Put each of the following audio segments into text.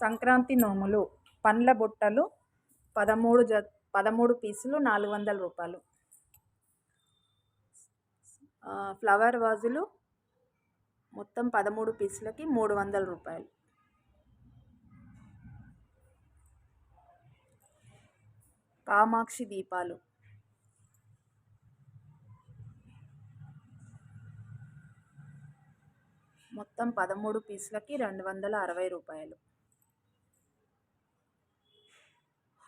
సంక్రాంతి నోములు పండ్ల బుట్టలు పదమూడు జ పదమూడు పీసులు నాలుగు వందల రూపాయలు. ఫ్లవర్ వాజులు మొత్తం పదమూడు పీసులకి మూడు వందల రూపాయలు. కామాక్షి దీపాలు. మొత్తం పదమూడు పీసులకి రెండు వందల అరవై రూపాయలు.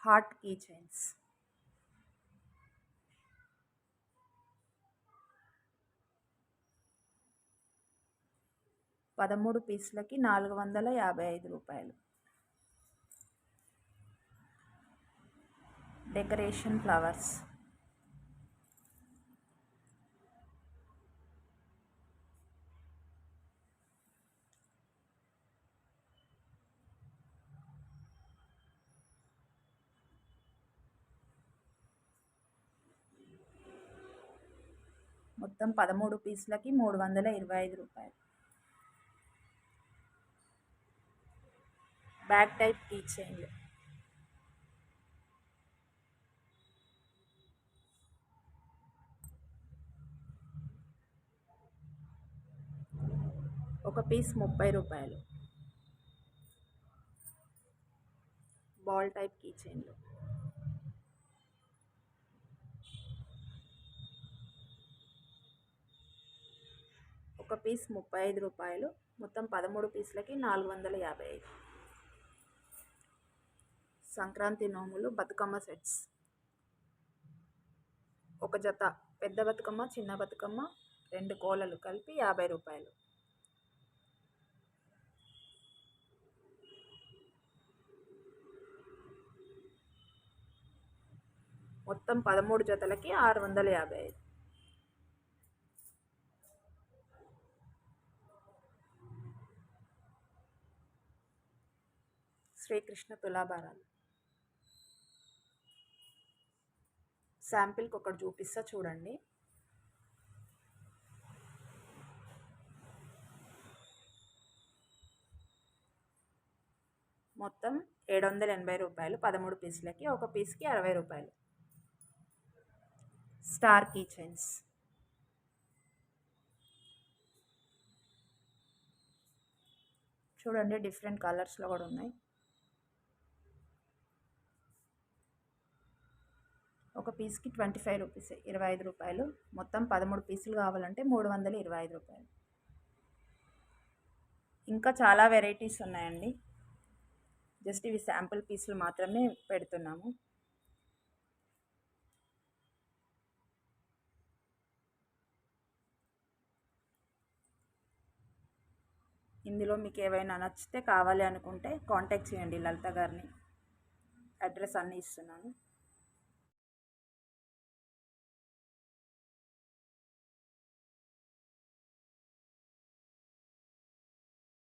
హార్ట్ కీ చైన్స్ పదమూడు పీసులకి నాలుగు వందల యాభై ఐదు రూపాయలు. Decoration flowers. మొత్తం పదమూడు పీసులకి మూడు వందల ఇరవై ఐదు రూపాయలు. బ్యాక్ టైప్ కీ చైన్లు ఒక పీస్ ముప్పై రూపాయలు. బాల్ టైప్ కీ చైన్లు ఒక పీస్ ముప్పై ఐదు రూపాయలు మొత్తం పదమూడు పీసులకి నాలుగు వందల యాభై ఐదు. సంక్రాంతి నోములు బతుకమ్మ సెట్స్. ఒక జత పెద్ద బతుకమ్మ చిన్న బతుకమ్మ రెండు కోలలు కలిపి యాభై రూపాయలు. మొత్తం పదమూడు జతలకి ఆరు వందల యాభై ఐదు. శ్రీకృష్ణ తులాభారాలు. శాంపిల్కి ఒకటి చూపిస్తా చూడండి. మొత్తం ఏడు వందల ఎనభై రూపాయలు. పదమూడు పీసులకి ఒక పీస్కి అరవై రూపాయలు. స్టార్ కీ చైన్స్ చూడండి డిఫరెంట్ కలర్స్లో కూడా ఉన్నాయి. ఒక పీస్కి ట్వంటీ ఫైవ్ రూపీస్ ఇరవై ఐదు రూపాయలు. మొత్తం పదమూడు పీసులు కావాలంటే మూడు వందల ఇరవై ఐదు రూపాయలు. ఇంకా చాలా వెరైటీస్ ఉన్నాయండి. జస్ట్ ఇవి శాంపుల్ పీసులు మాత్రమే పెడుతున్నాము. ఇందులో మీకు ఏవైనా నచ్చితే కావాలి అనుకుంటే కాంటాక్ట్ చేయండి లలిత గారిని. అడ్రస్ అన్నీ ఇస్తున్నాను.